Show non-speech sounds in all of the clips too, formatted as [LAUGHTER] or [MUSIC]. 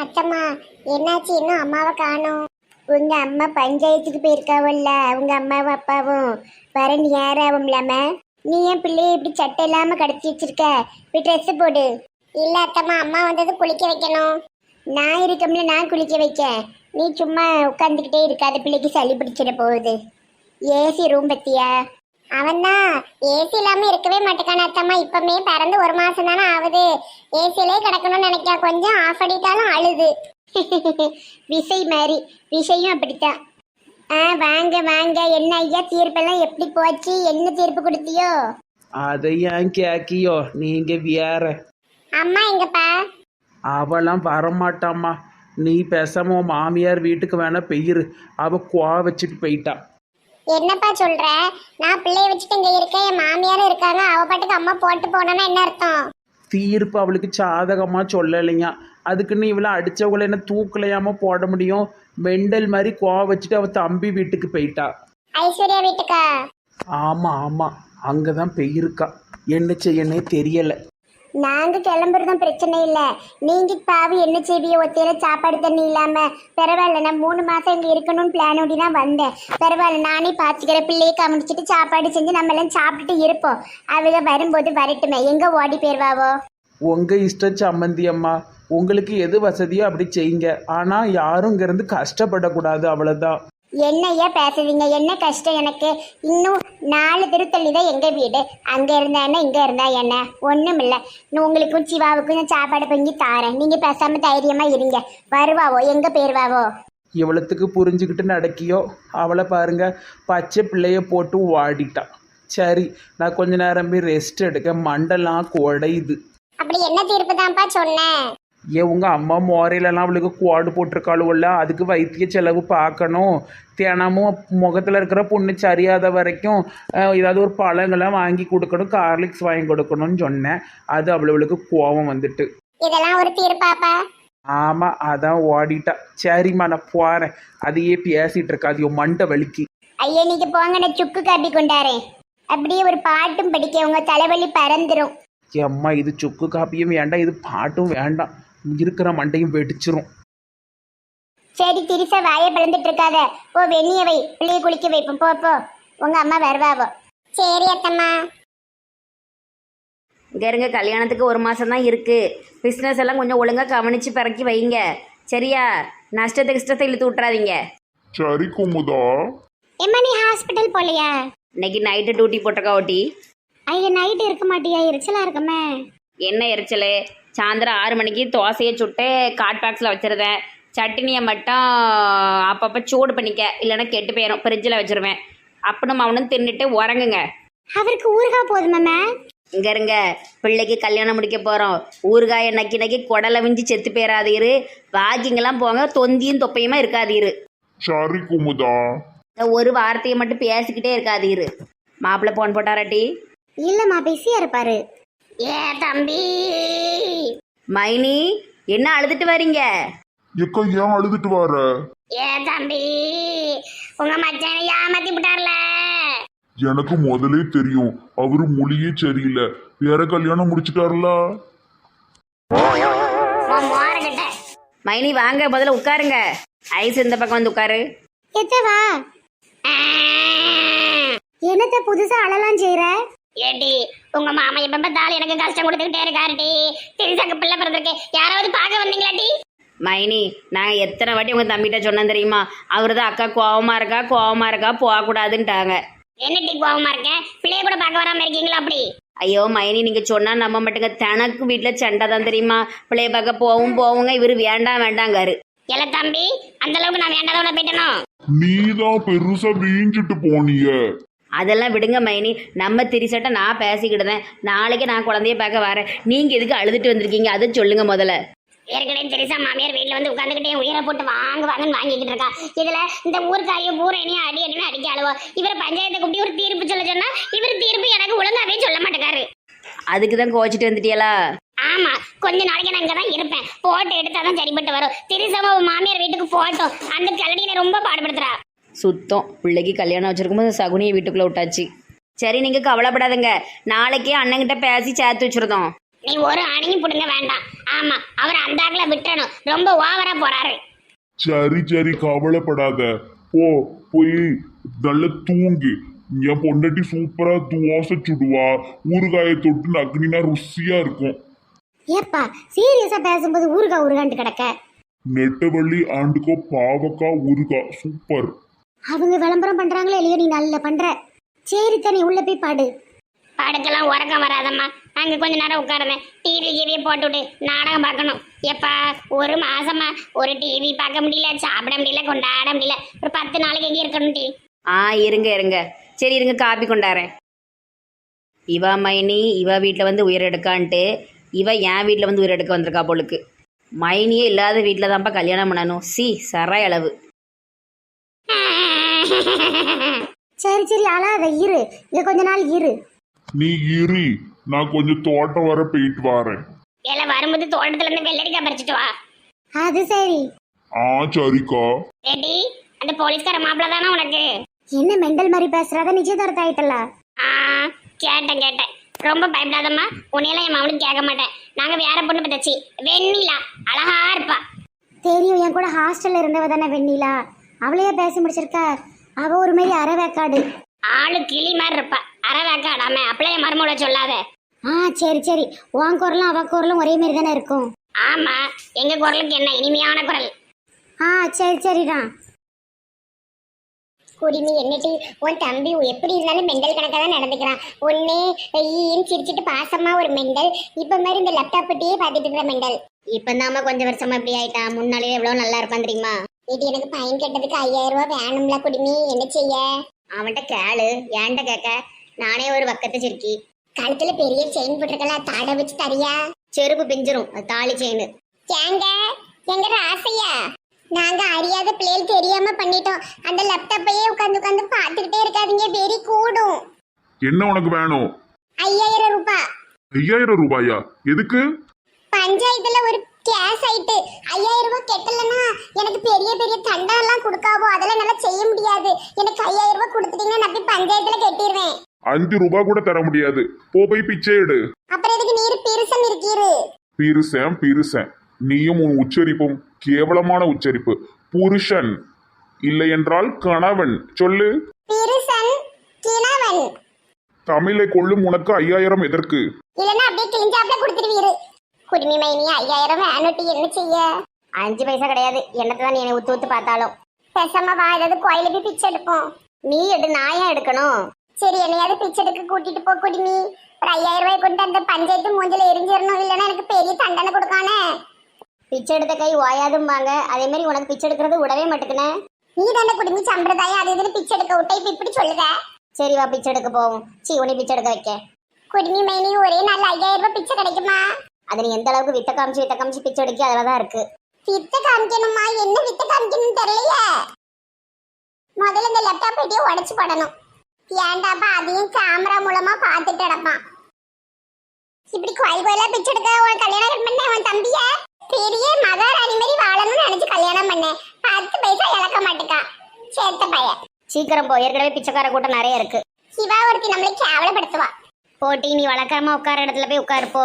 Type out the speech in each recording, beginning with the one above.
அத்தம்மா என்னாச்சு? இன்னும் அம்மாவை காணோம். உங்க அம்மா பஞ்சாயத்துக்கு போயிருக்காவல்ல உங்க அம்மாவும் அப்பாவும். வர நேராகும்லாம நீ ஏன் பிள்ளைய இப்படி சட்டை இல்லாம கடத்தி வச்சிருக்க? இப்படி ட்ரெஸ் போடு. இல்ல அத்தம்மா அம்மா வந்தது குளிக்க வைக்கணும். நான் இருக்கம்ல நான் குளிக்க வைக்க. நீ சும்மா உட்காந்துக்கிட்டே இருக்காத பிள்ளைக்கு சளி பிடிச்சிட போகுது. ஏசி ரூம் பத்தியா? அவன் தான் ஏசி இல்லாம இருக்கவே மாட்டேக்கான அத்தம்மா இப்பமே பிறந்து ஒரு மாசம் தானே ஆகுது. ஏசிலே கிடக்கணும்னு நினைக்கா கொஞ்சம் ஆஃப் அடித்தாலும் அழுது. [LAUGHS] விசை மாதிரி விஷயம் அப்படித்தான் ஆ வாங்க வாங்க. என்ன ஐயா தீர்ப்பெல்லாம் எப்படி போச்சு? என்ன தீர்ப்பு கொடுத்தியோ? அதை ஏன் கேக்கியோ நீங்க வேற. அம்மா எங்கப்பா? அவளாம் வரமாட்டாம்மா. நீ பேசாம உன் மாமியார் வீட்டுக்கு வேணா பெயிரு. அவ குவா வச்சுட்டு போயிட்டா. என்னப்பா சொல்ற? நான் பிள்ளைய வச்சுட்டு இங்க இருக்கேன் என் மாமியாரும் இருக்காங்க அவ பாட்டுக்கு அம்மா போட்டு போனோன்னா என்ன அர்த்தம்? தீர்ப்பு அவளுக்கு சாதகமா சொல்லலையா அதுக்குன்னு இவளை அடிச்சவங்களை என்ன தூக்கலையாம போட முடியும்? மெண்டல் மாதிரி குவா வச்சுட்டு அவ தம்பி வீட்டுக்கு போயிட்டா. ஐஸ்வர்யா வீட்டுக்கா? ஆமா ஆமா. அங்கதான் பெயிருக்கா. என்ன செய்யனே தெரியல. நாங்க கிளம்புறதும் பிரச்சனை இல்ல. நீங்க பாவி என்ன செய்விய ஒத்தையில சாப்பாடு தண்ணி இல்லாம. பரவாயில்ல நான் மூணு மாசம் இங்க இருக்கணும்னு பிளான் ஓடி தான் வந்தேன். பரவாயில்ல நானே பாத்துக்கிறேன். பிள்ளையை கவனிச்சிட்டு சாப்பாடு செஞ்சு நம்ம எல்லாம் சாப்பிட்டுட்டு இருப்போம். அவங்க வரும்போது வரட்டுமே. எங்க ஓடி போயிருவாவோ? உங்க இஷ்ட சம்மந்தி அம்மா உங்களுக்கு எது வசதியோ அப்படி செய்யுங்க. ஆனா யாரும் இங்க இருந்து கஷ்டப்படக்கூடாது அவ்வளவுதான். என்னய்யா பேசுறீங்க என்ன கஷ்டம் எனக்கு? இன்னும் நாலு திருத்தள்ளி தான் எங்க வீடு. அங்க இருந்தா என்ன இங்க இருந்தா என்ன? ஒண்ணும் இல்ல. உங்களுக்கும் சிவாவுக்கும் நான் சாப்பாடு பொங்கி தாரேன். நீங்க பேசாம தைரியமா இருங்க. வருவாவோ? எங்க போயிருவாவோ? எவ்வளத்துக்கு புரிஞ்சுக்கிட்டு நடக்கியோ? அவளை பாருங்க. பச்சை பிள்ளைய போட்டு வாடிட்டான் சரி நான் கொஞ்ச நேரம் போய் ரெஸ்ட் எடுக்க. மண்டெல்லாம் குடையுது. அப்படி என்ன தீர்ப்பு தான்ப்பா சொன்னேன்? ஏன் உங்க அம்மா மோரையிலலாம் அவளுக்கு குவாடு போட்டிருக்காளுவல்ல? அதுக்கு வைத்திய செலவு பார்க்கணும். தினமும் முகத்தில் இருக்கிற புண்ணு சரியாத வரைக்கும் ஏதாவது ஒரு பழங்கள்லாம் வாங்கி கொடுக்கணும் கார்லிக்ஸ் வாங்கி கொடுக்கணும்னு சொன்னேன். அது அவளுக்கு கோவம் வந்துட்டு. இதெல்லாம் ஒரு தீர்ப்பாப்பா ஆமாம் அதான் ஓடிட்டா. சரிம்மா நான் போகிறேன் அதையே பேசிகிட்டு இருக்காது மண்டை வலிக்கு. ஐயா நீங்க போங்க நான் சுக்கு காப்பி கொண்டாரேன். அப்படியே ஒரு பாட்டும் படிக்க உங்க தலைவலி பறந்துரும். அம்மா இது சுக்கு காப்பியும் வேண்டாம் இது பாட்டும் வேண்டாம். இருக்கிற மண்டையும் வெடிச்சிரும். சரி திரிசா வாயை பிளந்துட்டு இருக்காத ஓ வெந்நிய வை. பிள்ளைய குளிக்க வைப்போம் போ போ. உங்க அம்மா வருவாவோ. சரி அத்தம்மா. இங்கே இருங்க கல்யாணத்துக்கு ஒரு மாதம் தான் இருக்குது பிஸ்னஸ் எல்லாம் கொஞ்சம் ஒழுங்காக கவனித்து பிறக்கி வைங்க. சரியா? நஷ்டத்தை கிஷ்டத்தை இழுத்து விட்றாதீங்க சரி குமுதா. எம்மா நீ ஹாஸ்பிட்டல் போலையா? இன்னைக்கு நைட்டு டியூட்டி போட்டிருக்கா ஓட்டி ஐயா நைட் இருக்க மாட்டியா? எரிச்சலா இருக்குமே. என்ன எரிச்சல்? சாயந்தரம் ஆறு மணிக்கு தோசையை சுட்டு காட் பாக்ஸில் வச்சுருந்தேன் சட்னியை மட்டும் அப்பப்போ சூடு பண்ணிக்க. இல்லைன்னா கெட்டு போயிடும் ஃப்ரிட்ஜில் வச்சுருவேன். அப்பனும் அவனும் தின்னுட்டு உறங்குங்க. அவருக்கு ஊறுகாய் போதுமாமே இங்க இருங்க. பிள்ளைக்கு கல்யாணம் முடிக்க போகிறோம் ஊறுகாயை நக்கி நக்கி குடலை விஞ்சி செத்து போயிடாதீரு வாக்கிங்கெல்லாம் போங்க. தொந்தியும் தொப்பையுமா இருக்காதீரு சரி குமுதா. இந்த ஒரு வார்த்தையை மட்டும் பேசிக்கிட்டே இருக்காதீரு மாப்பிள்ளை போன் போட்டாராட்டி இல்லம்மா பிஸியா இருப்பாரு. ஏ தம்பி. மைனி என்ன அழுதுட்டு வரீங்க? எக்கா ஏன் அழுதுட்டு வர? ஏ தம்பி உங்க மச்சான ஏமாத்தி விட்டார்ல. எனக்கு முதலே தெரியும் அவரு மொழியே சரியில்லை. வேற கல்யாணம் முடிச்சிட்டாருல? உன் மோரகிட்ட மைனி வாங்க முதல்ல உட்காருங்க. ஐஸ் இந்த பக்கம் வந்து உட்காரு. எத்தவா என்னத்த புதுசா அழலாம் செய்யற ஏடி உங்க மாமா எப்ப பார்த்தாலும் எனக்கு கஷ்டம் கொடுத்துக்கிட்டே இருக்காருடி. திரிசாக்கு பிள்ளை பிறந்திருக்கு. யாராவது பார்க்க வந்தீங்களாடி? மைனி நான் எத்தனை வாட்டி உங்க தம்பிகிட்ட சொன்னேன் தெரியுமா? அவரு தான் அக்கா கோவமா இருக்கா கோவமா இருக்கா போகக்கூடாதுன்ட்டாங்க. என்னடி கோவமா இருக்க? பிள்ளைய கூட பார்க்க வராம இருக்கீங்களா அப்படி? ஐயோ மைனி நீங்க சொன்னா நம்ப மாட்டேங்க தனக்கு வீட்டுல சண்டை தான் தெரியுமா? பிள்ளைய பார்க்க போவும் போவுங்க இவரு வேண்டாம் வேண்டாங்காரு இல்ல தம்பி அந்த அளவுக்கு நான் வேண்டாதவன போயிட்டனும் நீதான் பெருசா வீஞ்சிட்டு போனிய அதெல்லாம் விடுங்க மைனி. நம்ம திரிசட்ட நான் பேசிக்கிட்டேன் நாளைக்கு நான் குழந்தைய பார்க்க வரேன். நீங்க எதுக்கு அழுதுட்டு வந்திருக்கீங்க? அதை சொல்லுங்க முதல்ல. ஏற்கனவே தெரிசா மாமியார் வீட்டுல வந்து உட்காந்துக்கிட்டே உயிரை போட்டு வாங்க வாங்கன்னு வாங்கிக்கிட்டு இருக்கா. இதுல இந்த ஊர்க்காயும் பூரணியும் அடி அடின்னு அடிக்க அழுவா. இவர் பஞ்சாயத்தை கூப்பிட்டு ஒரு தீர்ப்பு சொல்ல சொன்னா இவர் தீர்ப்பு எனக்கு ஒழுங்காவே சொல்ல மாட்டேங்காரு அதுக்கு தான் கோச்சிட்டு வந்துட்டியலா? ஆமா கொஞ்ச நாளைக்கு நான் இங்கதான் இருப்பேன். போட்டோ எடுத்தாதான் சரிப்பட்டு வரும். திரிசமா மாமியார் வீட்டுக்கு போட்டோம் அந்த கல்லடியை ரொம்ப பாடுபடுத்துறா. சுத்தம். பிள்ளைக்கு கல்யாணம் வச்சிருக்கும்போது சகுனியை வீட்டுக்குள்ள விட்டாச்சு. சரி நீங்க கவலைப்படாதுங்க. நாளைக்கே அண்ணங்கிட்ட பேசி சேர்த்து வச்சிருந்தோம். நீ ஒரு அணையும் பிடுங்க வேண்டாம். ஆமா அவர் அந்த ஆக்கல விட்டுறணும். ரொம்ப ஓவரா போறாரு. சரி சரி கவலைப்படாத. போ போய் நல்லா தூங்கு. என் பொண்டாட்டி சூப்பரா தோசை சுடுவா. ஊறுகாயை தொட்டு நக்குனினா ருசியா இருக்கும். ஏப்பா சீரியஸா பேசும்போது ஊருகா ஊருகான்ட்டு கிடக்க? நெட்டவள்ளி ஆண்டுக்கோ பாவக்கா ஊறுகா. சூப்பர் அவங்க விளம்பரம் பண்றாங்களோ இல்லையோ நீ நல்ல பண்ற. சரி தனி உள்ள போய் பாடு. பாடுக்கெல்லாம் உறக்கம் வராதம்மா. அங்க கொஞ்ச நேரம் உட்காருந்தேன் டிவி கீவியை போட்டுவிட்டு நாடகம் பார்க்கணும். எப்பா ஒரு மாசமா ஒரு டிவி பார்க்க முடியல சாப்பிட முடியல கொண்டாட முடியல. ஒரு பத்து நாளைக்கு எங்கே இருக்கணும் டி? ஆ இருங்க இருங்க. சரி இருங்க காப்பி கொண்டாரேன் இவ மைனி இவ வீட்டில் வந்து உயிர் எடுக்கான்ட்டு இவ என் வீட்டில் வந்து உயிர் எடுக்க வந்திருக்கா போலுக்கு. மைனியே இல்லாத வீட்டில் தான்ப்பா கல்யாணம் பண்ணணும். சி சராய் அளவு சரி சரி அழாத இரு. இங்க கொஞ்ச நாள் இரு. நீ இரு. நான் கொஞ்சம் தோட்டம் வர போயிட்டு வரேன். ஏல வரும்போது தோட்டத்துல இருந்து வெள்ளரிக்காய் பறிச்சுட்டு வா. அது சரி. ஆ சரிக்கா. ரெடி அந்த போலீஸ்கார மாப்பிள்ள தானே உனக்கு? என்ன மெண்டல் மாதிரி பேசுறாத? நிச்சயதார்த்தம் ஆயிட்டல? ஆ கேட்டேன் கேட்டேன். ரொம்ப பயப்படாதம்மா. உன்னையெல்லாம் என் மாவளுக்கு கேட்க மாட்டேன். நாங்க வேற பொண்ணு பத்தாச்சு வெண்ணிலா. அழகா இருப்பா. தெரியும் என் கூட ஹாஸ்டல்ல இருந்தவ தானே வெண்ணிலா. அவளையே பேசி முடிச்சிருக்க அவ ஒரு மாதிரி அறவேக்காடு. ஆளு கிளி மாதிரி இருப்பா. அறவேக்காடாம அப்படியே மருமூளை சொல்லாத. ஆ சரி சரி. உன் குரலும் அவ குரலும் ஒரே மாதிரி தானே இருக்கும். ஆமா எங்க குரலுக்கு என்ன இனிமையான குரல்? ஆ சரி சரிதான் குடிமி என்னட்டு உன் தம்பி எப்படி இருந்தாலும் மெண்டல் கணக்காக தான் நடந்துக்கிறான். ஒன்னு ஈன்னு சிரிச்சிட்டு பாசமா ஒரு மெண்டல். இப்ப மாதிரி இந்த லேப்டாப் பட்டியே பார்த்துட்டு இருக்கிற மெண்டல். இப்ப கொஞ்சம் வருஷமா இப்படி ஆயிட்டான் முன்னாலே எவ்வளவு நல்லா இருப்பான் தெரியுமா? இது எனக்கு பையன் கெட்டதுக்கு ஐயாயிரம் ரூபாய் வேணும்ல குடிமி. என்ன செய்ய? அவன்கிட்ட கேளு. ஏன்ட்ட கேட்க? நானே ஒரு பக்கத்து சிரிக்கி கழுத்துல பெரிய செயின் போட்டிருக்கல தாடை வச்சு தரியா? செருப்பு பிஞ்சிரும். அது தாலி செயின் ஏங்க எங்க ராசையா? நாங்க அறியாத பிள்ளைகள் தெரியாம பண்ணிட்டோம். அந்த லேப்டாப்பையே உட்காந்து உட்காந்து பார்த்துக்கிட்டே இருக்காதீங்க. வெறி கூடும். என்ன உனக்கு வேணும்? ஐயாயிரம் ரூபாய். ஐயாயிரம் ரூபாயா? எதுக்கு? பஞ்சாயத்துல ஒரு கேஸ் ஆயிட்டு ஐயாயிரம் ரூபாய் கெட்டலன்னா எனக்கு பெரிய பெரிய தண்டம் எல்லாம் கொடுக்காவோ? அதெல்லாம் நல்லா செய்ய முடியாது. எனக்கு ஐயாயிரம் ரூபாய் கொடுத்துட்டீங்கன்னா நான் போய் பஞ்சாயத்துல கட்டிடுவேன் அஞ்சு ரூபாய் கூட தர முடியாது. போ போய் பிச்சை எடு. அப்புறம் எதுக்கு நீர் பெருசம் இருக்கீரு? பிரிசன் பிரிசன் நீயும் உன் உச்சரிப்பும் கேவலமான உச்சரிப்பு. புருஷன் இல்லை என்றால் கணவன். சொல்லு. பெருசன் கிணவன். தமிழை கொள்ளும் உனக்கு ஐயாயிரம் எதற்கு? இல்லன்னா அப்படியே கிழிஞ்சாப்ல கொடுத்துருவீரு குடிமி மைனி ஐயாயிரம் வேணுட்டி என்ன செய்ய? அஞ்சு பைசா கிடையாது. என்னத்தை தான் என்னை ஊத்து ஊத்து பார்த்தாலும். பேசாம வா ஏதாவது கோயில போய் பிச்சை எடுப்போம். நீ எடு நான் ஏன் எடுக்கணும்? சரி என்னையாவது பிச்சை எடுக்க கூட்டிட்டு போ குடிமி. ஒரு ஐயாயிரம் ரூபாய் கொண்டு அந்த பஞ்சாயத்து மூஞ்சில எரிஞ்சிடணும் இல்லைன்னா எனக்கு பெரிய தண்டனை கொடுக்கானே. பிச்சை எடுத்த கை ஓயாதும்பாங்க. அதே மாதிரி உனக்கு பிச்சை எடுக்கிறது விடவே மாட்டேங்குனே. நீ தானே குடிமி சம்பிரதாயம். அது இதுன்னு பிச்சை எடுக்க விட்ட இப்ப இப்படி சொல்லுத? சரி வா பிச்சை எடுக்க போவோம். சீ உன்னை பிச்சை எடுக்க வைக்க. குடிமி மைனி ஒரே நாள் ஐயாயிரம் ரூபாய் பிச்சை கிடைக்குமா? அது நீ எந்த அளவுக்கு வித்த காமிச்சு வித்த காமிச்சு பிச்சை எடுக்க அதில் தான் இருக்கு. வித்த காமிக்கணுமா? என்ன வித்த காமிக்கணும்னு தெரியலையே. முதல்ல இந்த லேப்டாப் பெட்டியை உடைச்சு போடணும். ஏண்டாப்பா அதையும் கேமரா மூலமா பார்த்துட்டு கிடப்பான். இப்படி கோயில் கோயிலா பிச்சை எடுக்க உன் கல்யாணம் பண்ண உன் தம்பிய? பெரிய மகாராணி மாதிரி வாழணும்னு நினைச்சு கல்யாணம் பண்ணேன். பத்து பைசா இழக்க மாட்டேக்கா. சேர்த்த பையன். சீக்கிரம் போ. ஏற்கனவே பிச்சைக்கார கூட்டம் நிறைய இருக்கு. சிவா ஒருத்தி நம்மளை கேவலப்படுத்துவா. போட்டி நீ வளர்க்காம உட்கார இடத்துல போய் உட்காரு போ.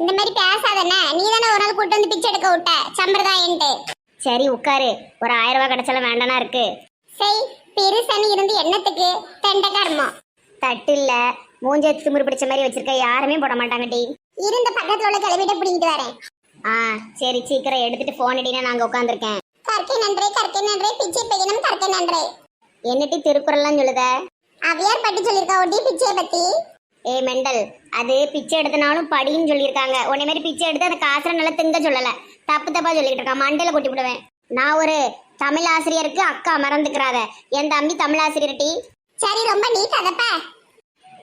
இந்த மாதிரி பேசாதண்ணே. நீ தானே ஒரு நாள் கூட்டு வந்து பிச்சை எடுக்க விட்ட. சம்பிரதாயன்ட்டு. சரி உட்காரு. ஒரு ஆயிரம் ரூபாய் கிடைச்சாலும் வேண்டானா இருக்கு. சரி பெருசனி இருந்து என்னத்துக்கு? தெண்டக்கர்மம் தட்டு இல்ல. மூஞ்ச திமிரு பிடிச்ச மாதிரி வச்சிருக்க. யாருமே போட மாட்டாங்க டி இருந்த பக்கத்துல உள்ள கிளவிட்ட பிடிங்கிட்டு வரேன். ஆ சரி சீக்கிரம் எடுத்துட்டு போன் அடினா நாங்க உட்காந்துருக்கேன் கற்கை நன்றே கற்கை நன்றே. பிச்சை பெய்யணும் கற்கை நன்றே. என்னட்டி திருக்குறள்லாம் சொல்லுத? அவையார் பட்டி சொல்லியிருக்கா ஒட்டி பிச்சையை பத்தி? ஏ மெண்டல். அது பிச்சை எடுத்தனாலும் படின்னு சொல்லியிருக்காங்க. உன்னை மாதிரி பிச்சை எடுத்து அந்த காசுல நல்லா திங்க சொல்லல. தப்பு தப்பா சொல்லிட்டு இருக்கான். மண்டையில கொட்டி விடுவேன். நான் ஒரு தமிழ் ஆசிரியருக்கு அக்கா மறந்துக்கிறாத. என் தம்பி தமிழ் ஆசிரியர் டி. சரி ரொம்ப நீட் அதப்ப.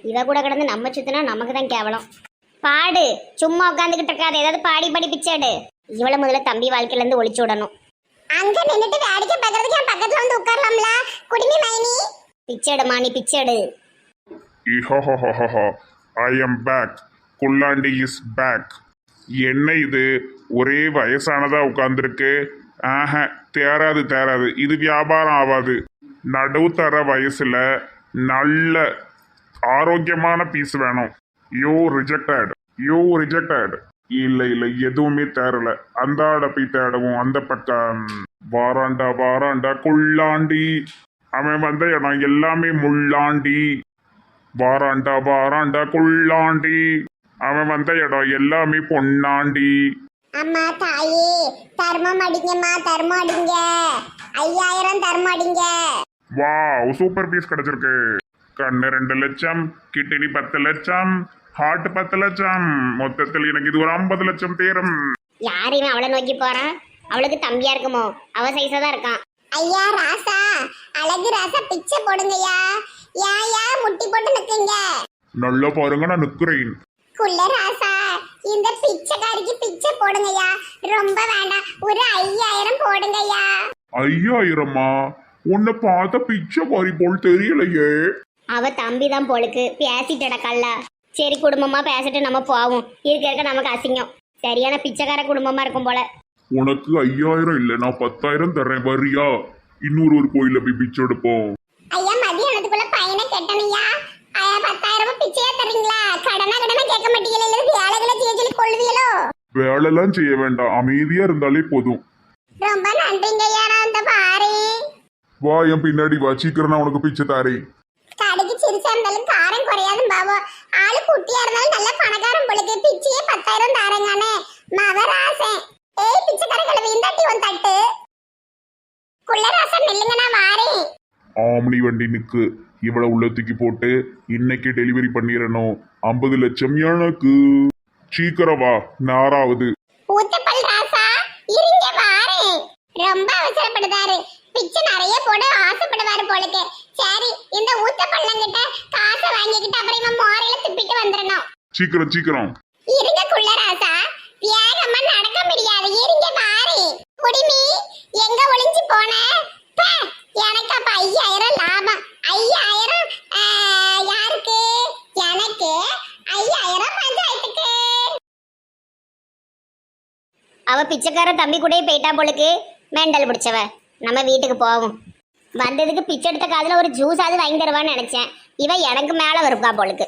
இவ கூட கிடந்து நம்ம சுத்தினா நமக்கு தான் கேவலம். பாடு. சும்மா உட்காந்துக்கிட்டு இருக்காது. ஏதாவது பாடி பாடி பிச்சை எடு. இவ்வளவு முதல்ல தம்பி வாழ்க்கையில இருந்து ஒளிச்சு விடணும். அங்க நின்னுட்டு வேடிக்கை பார்க்கறதுக்கு என் பக்கத்துல வந்து உட்காரலாம்ல. குடிமி மைனி. பிச்சை எடுமா நீ பிச்சை எடு. இஹஹஹஹஹ. I am back Kullandi is back என்ன இது? ஒரே வயசானதா உட்காந்துருக்கு ஆஹ தேராது தேராது. இது வியாபாரம் ஆகாது நடுத்தர வயசுல நல்ல ஆரோக்கியமான பீஸ் வேணும். யூ ரிஜெக்டட் யூ ரிஜெக்டட் இல்லை இல்லை எதுவுமே தேரல அந்த ஆட போய் தேடவும் அந்த பக்கம். வாராண்டா வாராண்டா குள்ளாண்டி. அவன் வந்த இடம் எல்லாமே முள்ளாண்டி. வாராண்டா வாராண்டா குள்ளாண்டி. அவன் வந்த இடம் எல்லாமே பொன்னாண்டி. அம்மா தாயே தர்மம் அடிங்கம்மா தர்மம் அடிங்க. ஐயாயிரம் தர்மம் அடிங்க. வாவ் சூப்பர் பீஸ் கிடைச்சிருக்கு. கண்ணு ரெண்டு லட்சம் கிட்னி பத்து லட்சம் ஹார்ட் பத்து லட்சம். மொத்தத்தில் எனக்கு இது ஒரு ஐம்பது லட்சம் தேரும். யாரையும் அவளை நோக்கி போறான்? அவளுக்கு தம்பியா இருக்குமோ? அவ சைஸா தான் இருக்கான். ஐயா ராசா அழகு ராசா பிச்சை போடுங்கய்யா. ஏன் முட்டி போட்டு நிக்குங்க. நல்லா பாருங்க நான் நிக்கிறேன். குள்ள ராசா இந்த பிச்சைக்காரிக்கு பிச்சை போடுங்கய்யா. ரொம்ப வேண்டாம் ஒரு ஐயாயிரம் போடுங்கய்யா. ஐயாயிரமா? உன்னை பார்த்த பிச்சை காரி போல் தெரியலையே. அவ தம்பி தான் போலுக்கு பேசிட்டட கல்ல. சரி குடும்பமா பேசிட்டு நம்ம போவோம். இருக்க இருக்க நமக்கு அசிங்கம். சரியான பிச்சைக்கார குடும்பமா இருக்கும் போல. உனக்கு ஐயாயிரம் இல்ல நான் பத்தாயிரம் தர்றேன் வரியா இன்னொரு ஒரு கோயில போய் பிச்சை எடுப்போம். கெட்டனையா? பத்தாயிரம் ரூபாய் பிச்சையா தரீங்களா கடனா கடனா கேட்க மாட்டீங்களா இல்ல வேலைகளை செய்ய சொல்லி கொள்வீங்களோ வேலைலாம் செய்ய வேண்டாம். அமைதியா இருந்தாலே போதும். ரொம்ப நன்றிங்கய்யா நான் இந்த பாரு. வா என் பின்னாடி வா. சீக்கிரம் நான் உனக்கு பிச்சை தாரேன். கடைக்கு சிரிச்சா இருந்தாலும் காரம் குறையாது பாவம். ஆளு குட்டியா இருந்தாலும் நல்ல பணக்காரன் பொழுது பிச்சையே பத்தாயிரம் தாரங்கானே மவராசன் ஏய் பிச்சைக்கார கிழவி இந்தாட்டி உன் தட்டு. குள்ளராசன் நில்லுங்க நான் வாரேன். ஆம்னி வண்டி நிக்கு. இவ்வளவு உள்ள தூக்கி போட்டு இன்னைக்கு டெலிவரி பண்ணிடணும் ஐம்பது லட்சம் எனக்கு. சீக்கிரம் வா நாராவது. ஊத்தப்பல் ராசா இருங்க வாரேன். ரொம்ப அவசரப்படுதாரு. பிச்சை நிறைய போட ஆசைப்படுவாரு போலுக்கு. சரி இந்த ஊத்தப்பள்ளங்கிட்ட காசை வாங்கிக்கிட்டு அப்புறம் இவன் மோரையில துப்பிட்டு வந்துடணும் சீக்கிரம் சீக்கிரம். இருங்க குள்ளராசா வேகமா நடக்க முடியாது. இருங்க வாரே. குடிமி எங்க ஒளிஞ்சு போன பே, எனக்கு அப்ப ஐயாயிரம் லாபம் ஐயாயிரம் ஆ, யாருக்கு எனக்கு ஐயாயிரம் பஞ்சாயத்துக்கு அவ பிச்சைக்கார தம்பி கூடயே போயிட்டா போலுக்கு. மெண்டல் பிடிச்சவ. நம்ம வீட்டுக்கு போவோம். வந்ததுக்கு பிச்சை எடுத்த காதுல ஒரு ஜூஸ் அது வாங்கி தருவான்னு நினைச்சேன். இவன் எனக்கு மேல வருப்பா போலுக்கு.